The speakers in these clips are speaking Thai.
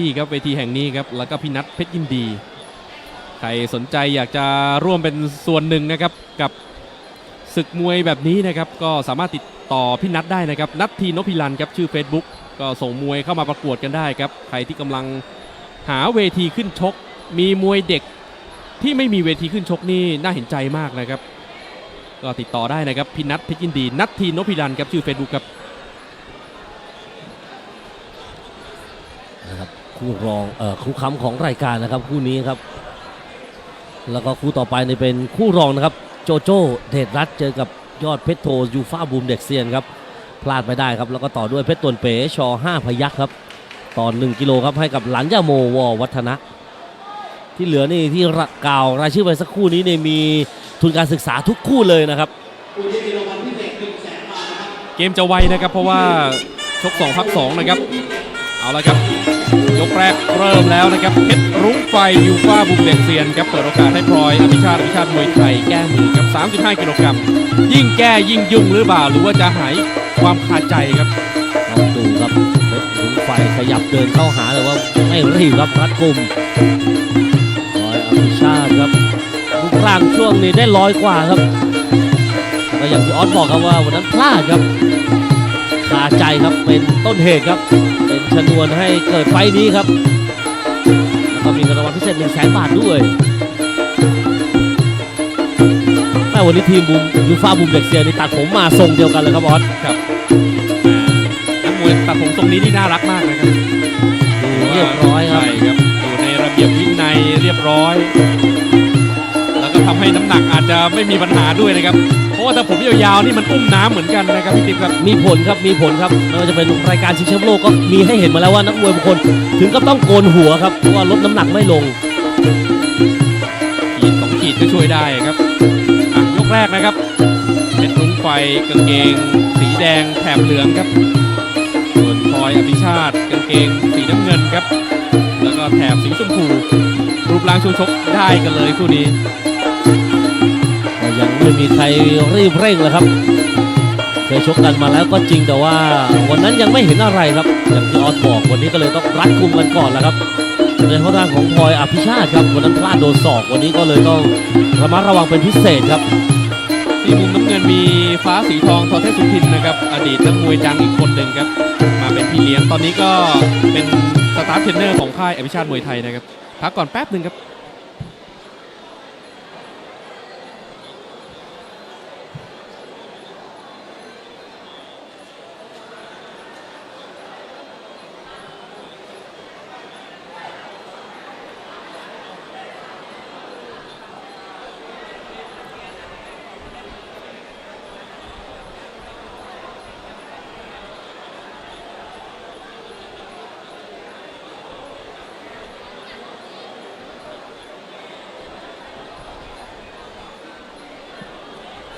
ที่ครับเวทีแห่งนี้ครับแล้วก็พี่นัทเพชรยินดี ใครสนใจอยากจะร่วมเป็นส่วนหนึ่งนะครับกับศึกมวยแบบนี้นะครับก็สามารถติดต่อพี่นัทได้นะครับนัททีนพิลันครับชื่อ Facebook ก็ส่งมวยเข้ามาประกวดกันได้ครับใครที่กำลังหาเวทีขึ้นชก มีมวยเด็กที่ไม่มีเวทีขึ้นชกนี่น่าเห็นใจมากนะครับ ก็ติดต่อได้นะครับพี่นัทเพชรยินดี นัททีนพิลันครับชื่อ Facebook ครับ นะ คู่รองเอ่อคู่ค้ำของรายการนะครับคู่นี้ครับ แล้วก็คู่ต่อไปนี่เป็นคู่รองนะครับโจโจ้เดชรัตน์เจอกับยอดเพชรโทยูฟ่าบูมเด็กเซียนครับพลาดไม่ได้ครับแล้วก็ต่อด้วยเพชรตวนเป๋ชอ5พยักครับตอน 1 กิโลครับให้กับหลันยาโมวอวัฒนะ ที่เหลือนี่ที่รกล่าวรายชื่อไปสักคู่นี้เนี่ยมีทุนการศึกษาทุกคู่เลยนะครับ เกมจะไวนะครับเพราะว่าชก2พัก2นะครับ เอาละครับ ยกแรกเริ่มแล้วนะครับเพชรรุ้งไฟยูฟ่าบุกเด็กเซียนครับเปิดโอกาสให้พลอยอภิชาติอภิชาติมวยไทยแก้มือครับ35กิโลกรัมยิ่งแก้ยิ่งยุ่งหรือเปล่าหรือว่าจะหายความคาใจครับลองดูครับเพชรหนุนไฟขยับเดินเข้าหาแต่ว่าไม่รีบครับรัดกุมร้อยอภิชาติครับรูปร่างช่วงนี้ได้ร้อยกว่าครับก็อย่างที่ออสบอกครับว่าวันนั้นพลาดครับาใจครับเป็นต้นเหตุครับ เป็นชนวนให้เกิดไฟล์นี้ครับแล้วก็มีเงินรางวัลพิเศษ1 0 0 0 0แบาทด้วยแม่วันนี้ทีมบูมยูฟ่าบูมเด็กเซียนี่ตัดผมมาทรงเดียวกันเลยครับออสครับนักมวยตัดผมทรงนี้ที่น่ารักมากนะครับดูเรียบร้อยครับใช่ครับอยู่ในระเบียบวินัยเรียบร้อยแล้วก็ ทำให้น้ำหนักอาจจะไม่มีปัญหาด้วยนะครับ เพราะว่าถ้าผมยาวๆนี่มันอุ้มน้ำเหมือนกันนะครับพี่ติ๊กครับ มีผลครับ มีผลครับไม่ว่าจะเป็นรายการชิงแชมป์โลกก็มีให้เห็นมาแล้วว่านักมวยบางคน ถึงกับต้องโกนหัวครับเพราะว่าลดน้ำหนักไม่ลงขีดสองขีดก็ช่วยได้ครับอะยกแรกนะครับเป็นรุ้งไฟกางเกง สีแดงแถบเหลืองครับ ส่วนพลอยอภิชาติกางเกงสีน้ำเงินครับ แล้วก็แถบสีชมพูรูปร่างช่วงชกได้กันเลยคู่นี้ก็ ยังไม่มีใครรีบเร่งเลยครับ เคยชกกันมาแล้วก็จริงแต่ว่าวันนั้นยังไม่เห็นอะไรครับ อย่างที่ออสบอกวันนี้ก็เลยต้องรัดกุมกันก่อนแล้วครับในเพราะทางของพลอยอภิชาติครับวันนั้นพลาดโดนศอกวันนี้ก็เลยต้องระมัดระวังเป็นพิเศษครับที่มุมน้ำเงินมีฟ้าสีทองทอเทสุทินนะครับอดีตนักมวยดังอีกคนหนึ่งครับ มาเป็นพี่เลี้ยงตอนนี้ก็เป็นสตาฟเทรนเนอร์ของค่ายอภิชาติมวยไทยนะครับพักก่อนแป๊บหนึ่งครับ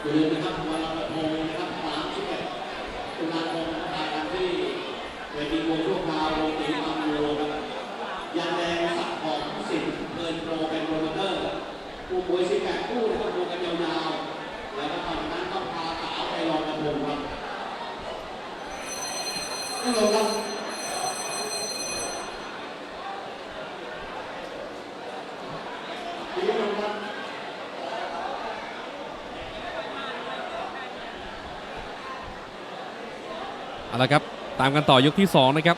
อย่าลืมนะครับวันลอยกระทงนะครับ31ตุลาคมรายการที่เวทีมวยชั่วคราวโรงตีบางโลยาแดงสักของสิทธิ์เงินโปรเป็นโปรโมเตอร์ผู้มวย18คู่นะครับรวมกันยาวๆแล้วก็ตอนนั้นต้องพาสาวไปลอยกระทงครับนั่นลงครับดีลงครับ เอาละครับตามกันต่อยกที่สองนะครับ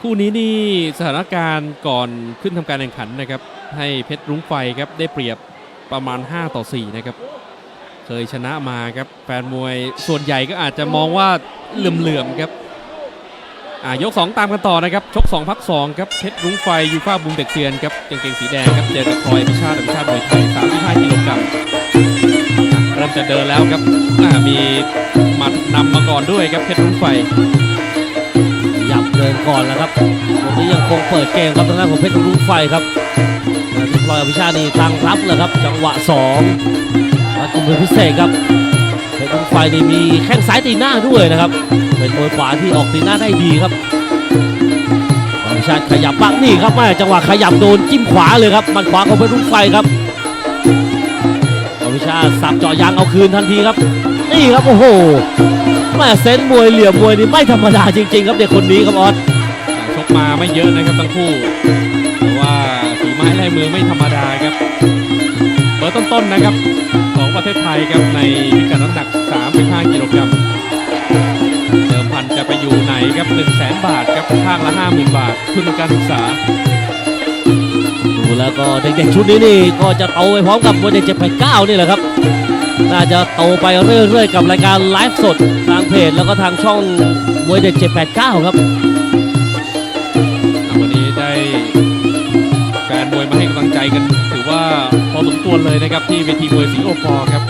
คู่นี้นี่สถานการณ์ก่อนขึ้นทำการแข่งขันนะครับ ให้เพชรรุ้งไฟครับได้เปรียบประมาณ 5 ต่อ 4 นะครับ เคยชนะมาครับแฟนมวยส่วนใหญ่ก็อาจจะมองว่าเหลื่อมๆครับอ่ายก 2 ตามกันต่อนะครับ ชก 2 พัก 2 ครับเพชรรุ้งไฟยูฟ่าบุมเด็กเซียนครับกงเกงสีแดงครับเจอกับพลอยอภิชาติอภิชาติมวยไทย35กิโลกรัม ริ่มจะเดินแล้วครับอ่ามีหมัดนำมาก่อนด้วยครับเพชรรุ้งไฟยับเดินก่อนแล้วครับวันนี้ยังคงเปิดเกมครับทางด้านของเพชรรุ่งไฟครับทีพลอยอภิชาตินี่ตั้งรับเลยครับ จังหวะสองรัดกุมเป็นพิเศษครับเพชรรุ่งไฟนี่มีแข้งซ้ายตีหน้าด้วยนะครับเป็นมวยขวาที่ออกตีหน้าได้ดีครับอภิชาตขยับปักนี่ครับแม่จังหวะขยับโดนจิ้มขวาเลยครับมันขวาของเพชรรุ่งไฟครับ ชาติสับเจาะยางเอาคืนทันทีครับ นี่ครับโอ้โหแม่เซนมวยเหลี่ยมมวยนี่ไม่ธรรมดาจริง ๆ ครับเด็กคนนี้ครับออสชกมาไม่เยอะนะครับทั้งคู่แต่ว่าฝีไม้ลายมือไม่ธรรมดาครับเบอร์ต้นๆนะครับของประเทศไทยครับในพิกัดน้ำหนัก 35 กิโลกรัมเดิมพันจะไปอยู่ไหนครับ 1 0 0 0 0 0บาทครับข้างละ 50,000 บาททุนการศึกษา แล้วก็เด็กๆชุดนี้นี่ก็จะโตไปพร้อมกับมวยเด็ก789นี่แหละครับ น่าจะโตไปเรื่อยๆกับรายการไลฟ์สดทางเพจแล้วก็ทางช่องมวยเด็ก789ครับ วันนี้ได้แฟนมวยมาให้กำลังใจกัน ถือว่าพอสมควรเลยนะครับที่เวทีมวยสิงห์โอปอล์ครับ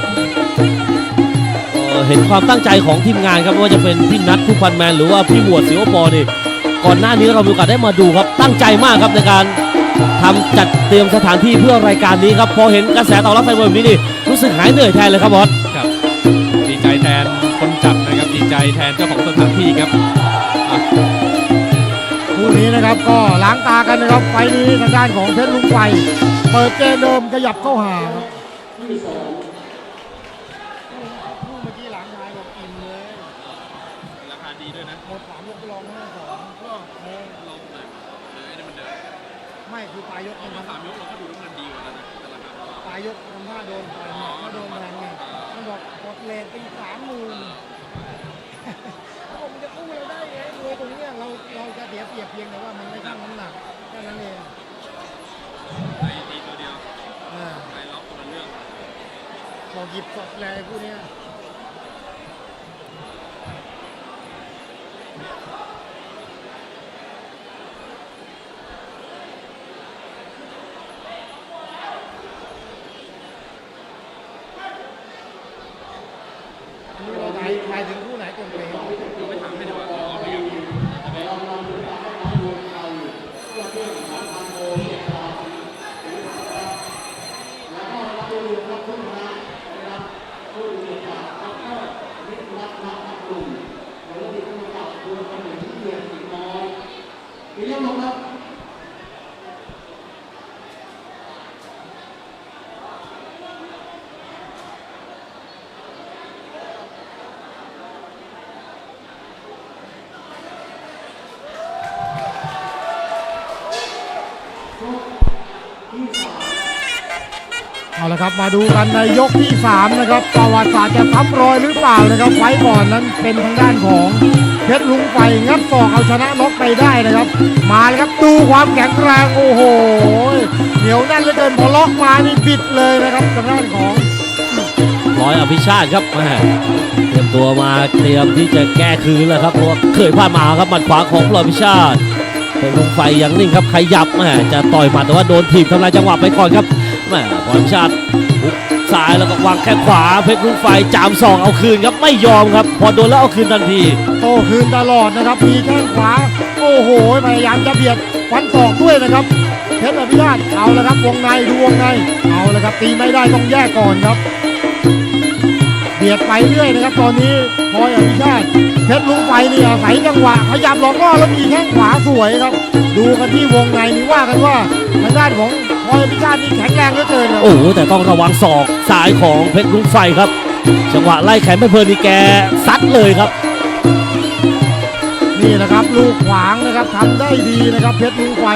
ก็เห็นความตั้งใจของทีมงานครับไม่ว่าจะเป็นพี่นัทผู้พันแมนหรือว่าพี่หมวดสิงคโปร์นี่ก่อนหน้านี้เรามีโอกาสได้มาดูครับตั้งใจมากครับในการ ทำจัดเตรียมสถานที่เพื่อรายการนี้ครับ พอเห็นกระแสตอบรับแฟนบอลแบบนี้นี่รู้สึกหายเหนื่อยแทนเลยครับบอสครับดีใจแทนคนจัดนะครับดีใจแทนเจ้าของสถานที่ครับอะคู่นี้นะครับก็ล้างตากันนะครับไฟล์นี้ทางด้านของเพชรลุงไฟเปิดเกมเดิมขยับเข้าหาครับคู่เมื่อกี้หลังท้ายบอกอิ่มเลย ราคาดีด้วยนะ หมดสามยกไปลองห้าสองก็โมง ลองเลยเออไอ้นี่มันเดิน ไม่คือปลายยกมัน สามยกเราก็ดูน้ำมันดีกว่านั้นนะแต่รายกทำท่าโดนปลายหมอกก็โดนแรงไงมันบอกกดเลนตีสามหมื่นเขาบอกมันจะอู้เราได้ไงมวยตรงเนี้ยเราเราจะเสียเปรียบเพียงแต่ว่ามันไม่ชั่งน้ำหนักแค่นั้นเองไอ้ตีตัวเดียวเออไอ้ล็อกคนละเรื่องบอกหยิบสดเลยพวกเนี้ย อันนี้เราถ่ายถ่ายถึงคู่ไหนก่อนเลงไม่ถามให้ดีกว่าเอาไปอยู่มีเรื่องลงค เอาละครับมาดูกันในยกที่ 3 นะครับประวัติศาสตร์จะซ้ำรอยหรือเปล่านะครับ ไฟก่อนนั้นเป็นทางด้านของเพชรลุงไฟงัดศอกเอาชนะน็อกไปได้นะครับ มาเลยครับดูความแข็งแรงโอ้โหเหนียวแน่นเหลือเกินพอล็อกมานี่บิดเลยนะครับทางด้านของร้อยอภิชาติครับแม่เตรียมตัวมาเตรียมที่จะแก้คืนแล้วครับเพราะเคยพลาดมาครับหมัดขวาของร้อยอภิชาติเป็นลุงไฟยังนิ่งครับขยับแม่จะต่อยหมัดแต่ว่าโดนถีบทำลายจังหวะไปก่อนครับ แม่ร้อพิชาติหุกซ้ายแล้วก็วางแข้งขวา เพชรลุงไฟจามศอกเอาคืนครับไม่ยอมครับ พอโดนแล้วเอาคืนทันทีโต้คืนตลอดนะครับมีแข้งขวา โอ้โหพยายามจะเบียดฟันศอกด้วยนะครับเพชรอภิชาตเอาละครับวงในดูวงในเอาละครับตีไม่ได้ต้องแยกก่อนครับเบียดไปเรื่อยนะครับ ตอนนี้พลอยอภิชาติเพชรลุงไฟนี่อาศัยจังหวะขยับหลอกล่อแล้วมีแข้งขวาสวยครับ ดูกันที่วงในนี่ว่ากันว่าทางด้านของ พลอยอภิชาตินี่แข็งแรงเหลือเกินครับโอ้โหแต่ต้องระวังศอกซ้ายของเพชรลุงไฟครับ จังหวะไล่แขนไม่เพลินนี่แกซัดเลยครับ นี่นะครับลูกขวางนะครับทำได้ดีนะครับเพชรลุงไฟ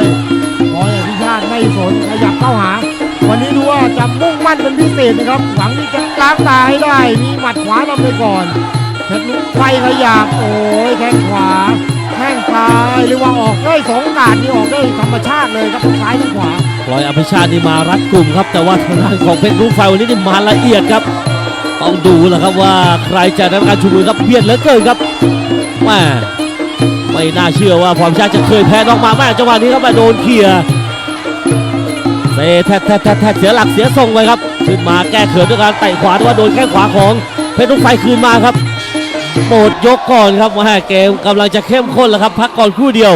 พอยอภิชาติไม่สนขยับเข้าหา วันนี้ดูว่าจะมุ่งมั่นเป็นพิเศษนะครับหวังที่จะล้างตาให้ได้มีหมัดขวานำไปก่อนเพชรลุงไฟขยับโอ้ยแข้งขวา แข้งซ้ายหรือว่าออกได้สองการนี่ออกได้ธรรมชาติเลยครับทั้งซ้ายทั้งขวาร้อยอภิชาตินี่มารัดกลุ่มครับ แต่ว่าทางด้านของเพชรรุ่งไฟวันนี้นี่มาละเอียดครับต้องดูแหละครับว่าใครจะได้การชูมือครับเบียดเหลือเกินครับแม่ไม่น่าเชื่อว่าพรชาติจะเคยแพ้น้องมาแม่จังหวะนี้ครับม่โดนเคลียเซแทดแทดแทดแทดเสียหลักเสียทรงไปครับ ขึ้นมาแก้เขินด้วยการเตะขวาแต่ว่าโดนแข้งขวาของเพชรรุ่งไฟคืนมาครับ หมดยกก่อนครับแม่เกมกำลังจะเข้มข้นแล้วครับ พักก่อนครู่เดียว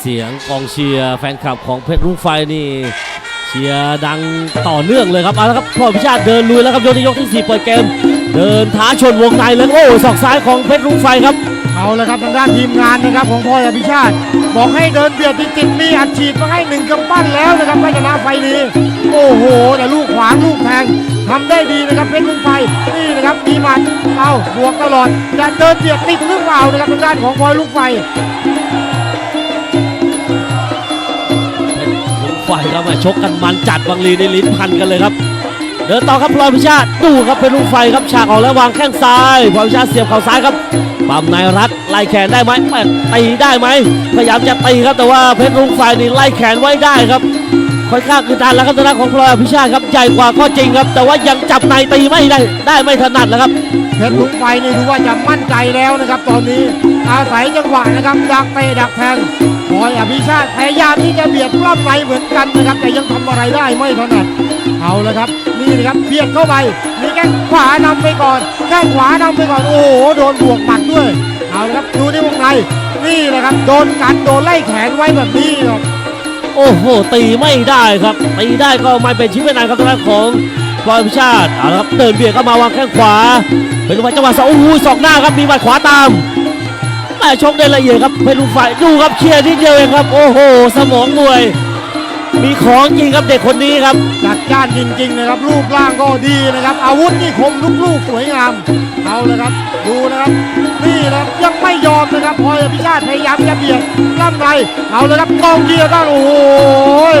เสียงกองเชียร์แฟนคลับของเพชรรุ่งไฟนี่เชียร์ดังต่อเนื่องเลยครับเอาละครับพ่อพิชาติเดินลุยแล้วครับยกที่ยกที่สี่เปิดเกม เดินท้าชนวงในเลยโอ้ศอกซ้ายของเพชรรุ่งไฟครับ เอาลยครับทางด้านทีมงานนะครับของพลอยอภิชาติ บอกให้เดินเบียดจริงๆมีอัดฉีดมาให้หนึ่งกำปั้นแล้วนะครับไม่ชนะไฟนี้โอ้โห แต่ลูกขวางลูกแทงทำได้ดีนะครับเพชรลุงไฟนี่นะครับมีหมัดเอาบวกตลอดจะเดินเบียดติดหรือเปล่านะครับทางด้านของพลอยลูกไฟ ไฟครับมาชกกันมันจัดบางลีในลิ้นพันกันเลยครับ เดินต่อครับพลอยพิชาติดูครับเป็นลุงไฟครับฉากออกแล้ววางแข้งซ้ายพลอยพิชาติเสียบเข่าซ้ายครับปั๊มนายรัฐไล่แขนได้ไหมแม่ตีได้ไหมพยายามจะตีครับแต่ว่าเพชรลุงไฟนี่ไล่แขนไว้ได้ครับค่อนข้างคือดันแล้วครับทางของพลอยพิชาติครับใหญ่กว่าก็จริงครับ แต่ว่ายังจับในตีไม่ได้ได้ไม่ถนัดแล้วครับเพชรลุงไฟนี่ดูว่าจะมั่นใจแล้วนะครับ ตอนนี้ อาศัยจังหวะนะครับดักเตะดักแทงพลอยอภิชาติพยายามที่จะเบียดปล้ำในเหมือนกันนะครับ แต่ยังทำอะไรได้ไม่ถนัดเอาละครับ นี่นะครับเบียดเข้าไปมีแข้งขวานำไปก่อนแข้งขวานำไปก่อนโอ้โหโดนบวกหมัดด้วยเอาละครับดูที่วงในนี่แหละครับโดนกันโดนไล่แขนไว้แบบนี้ครับโอ้โห ตีไม่ได้ครับ ตีได้ก็ไม่เป็นชิ้นเป็นอันครับทางด้านของพลอยพิชาติเอาละครับเดินเบียดเข้ามาวางแข้งขวาเป็นลูกไฟจังหวะสองโอ้โหสองหน้าครับมีหมัดขวาตาม แม่ชกได้ละเอียดครับเป็นลูกไฟดูครับเคลียร์นิดเดียวเองครับ โอ้โห สมองมวย มีของจริงครับเด็กคนนี้ครับจัดจ้านจริงๆนะครับรูปร่างก็ดีนะครับ อาวุธนี่คมทุกลูกสวยงามเอาเลยครับ ดูนะครับ นี่นะครับยังไม่ยอมนะครับพลอยอภิชาติพยายามจะเบียดล่ำไรเอาเลยครับกองเชียร์ก็โอ้โห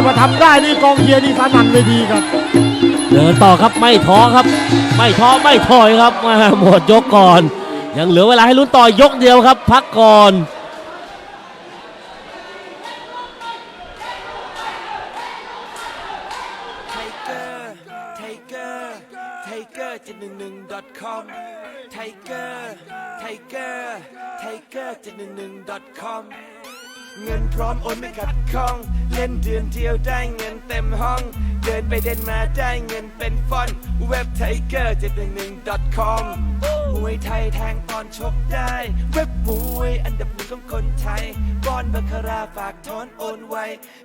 มาทำได้นี่กองเชียร์นี่สนั่นเลยดีครับ เดินต่อครับไม่ท้อครับ ไม่ท้อไม่ถอยครับมาหมดยกก่อน ยังเหลือเวลาให้ลุ้นต่อยกเดียวครับ พักก่อนไทเกอร์ไทเกอร์ไทเกอร์จะหนึ่งหนึ่ง .com ไทเกอทเกอร์ไทเกอร์จะหนึ่งหนึ่ง .com เงินพร้อมโอนไม่ขัดข้อง เล่นเดือนเดียวได้เงินเต็มห้อง เดินไปเดินมาได้เงินเป็นฟอนเว็บไทเกอร์จะหนึ่งหนึ่ง .com มวยไทยแทงตอนชกได้ เว็บมวยอันดับหนึ่งของคนไทยบอนบัคาราฝากถอนโอนไว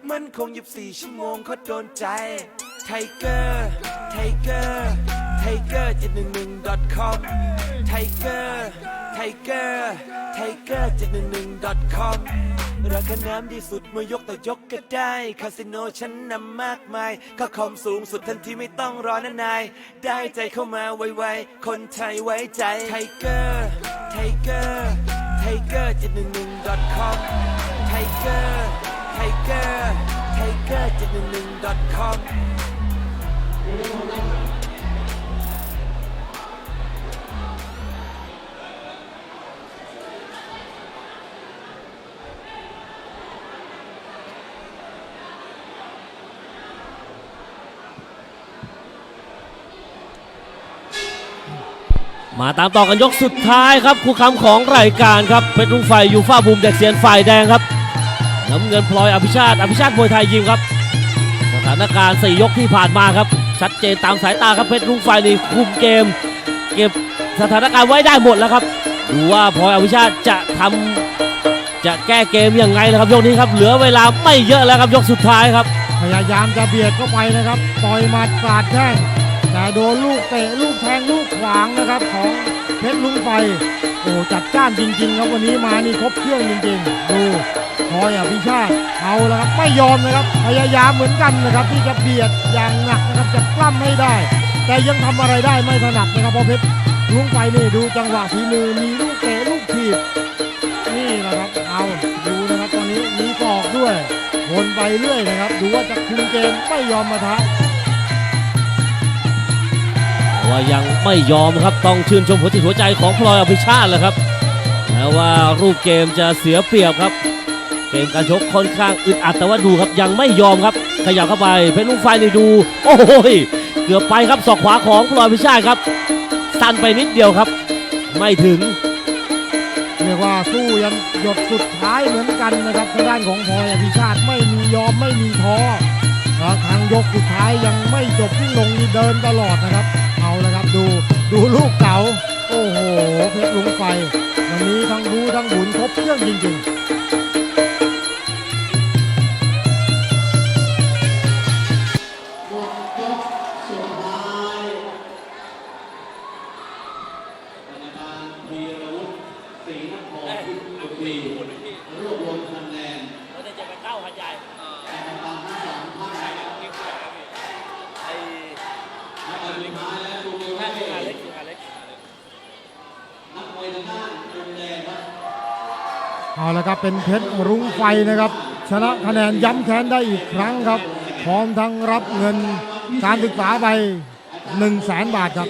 มันคงยีบสี่ชั่วโมงเขาโดนใจ ไทเกอร์ ไทเกอร์ ไทเกอร์จะหนึ่งหนึ่ง .com ไทเกอร์ ไทเกอร์ ไทเกอร์จะหนึ่งหนึ่ง .com ราคาน้ำดีสุดเมื่อยกต่อยกก็ได้คาสิโนชั้นนำมากมายค่าคอมสูงสุดทันทีไม่ต้องรอนานาย ได้ใจเข้ามาไวๆ คนไทยไว้ใจไทเกอร์ไทเกอร์ไทเกอร์จะหนึ่งหนึ่ง .com ไทเกอร์ไทเกอร์ไทเกอร์จะหนึ่งหนึ่ง .com ม มาตามต่อกันยกสุดท้ายครับคู่ค้ำของรายการครับเพชรรุ่งไฟยูฟ่าบูมเด็กเสียนฝ่ายแดงครับน้ำเงินพลอยอภิชาติอภิชาติมวยไทยยิมครับสถานการณ์สี่ยกที่ผ่านมาครับ ชัดเจนตามสายตาครับเพชรรุ่งไฟนี่คุมเกม เก็บสถานการณ์ไว้ได้หมดแล้วครับดูว่าพลอยอภิชาติจะทำจะแก้เกมยังไงนะครับยกนี้ครับเหลือเวลาไม่เยอะแล้วครับยกสุดท้ายครับ พยายามจะเบียดเข้าไปนะครับต่อยหมัดกาดแข้ง แต่โดนลูกเตะลูกแทงลูกขวางนะครับ ของเพชรลุงไฟโอ้จัดจ้านจริง ๆ ครับวันนี้มานี่ครบเครื่องจริงๆ ดูพลอยอภิชาติเอาละครับไม่ยอมนะครับพยายามเหมือนกันนะครับ ที่จะเบียดอย่างหนักนะครับจะปล้ำให้ได้ แต่ยังทำอะไรได้ไม่ถนัดนะครับเพราะเพชรลุงไฟนี่ดูจังหวะฝีมือมีลูกเตะลูกถีบนี่นะครับเอาดูนะครับตอนนี้มีศอกด้วยวนไปเรื่อยนะครับ ดูว่าจะคุมเกมไม่ยอมมาทะแต่ ว่ายังไม่ยอมครับต้องชื่นชมหัวจิตหัวใจของพลอยอภิชาติแหละครับแม้ว่ารูปเกมจะเสียเปรียบครับ เกมการชกค่อนข้างอึดอัดแต่ว่าดูครับยังไม่ยอมครับ ขยับเข้าไปเพชรลุงไฟนี่ดู โอ้โหเกือบไปครับศอกขวาของพลอยอภิชาติครับสั้นไปนิดเดียวครับ ไม่ถึงเรียกว่าสู้ยันหยดสุดท้ายเหมือนกันนะครับทางด้านของพลอยอภิชาติไม่มียอมไม่มีท้อทางยกสุดท้ายยังไม่จบที่ลงนี่เดินตลอดนะครับ ดูดูลูกเก๋าโอ้โหเพชรลุงไฟ วันนี้ทั้งดูทั้งบุญครบเครื่องจริงๆ เอาละครับเป็นเพชรรุ้งไฟนะครับ ชนะคะแนนย้ำแค้นได้อีกครั้งครับ พร้อมทั้งรับเงินการศึกษาไป1 0 0 0 0แสนบาทครับ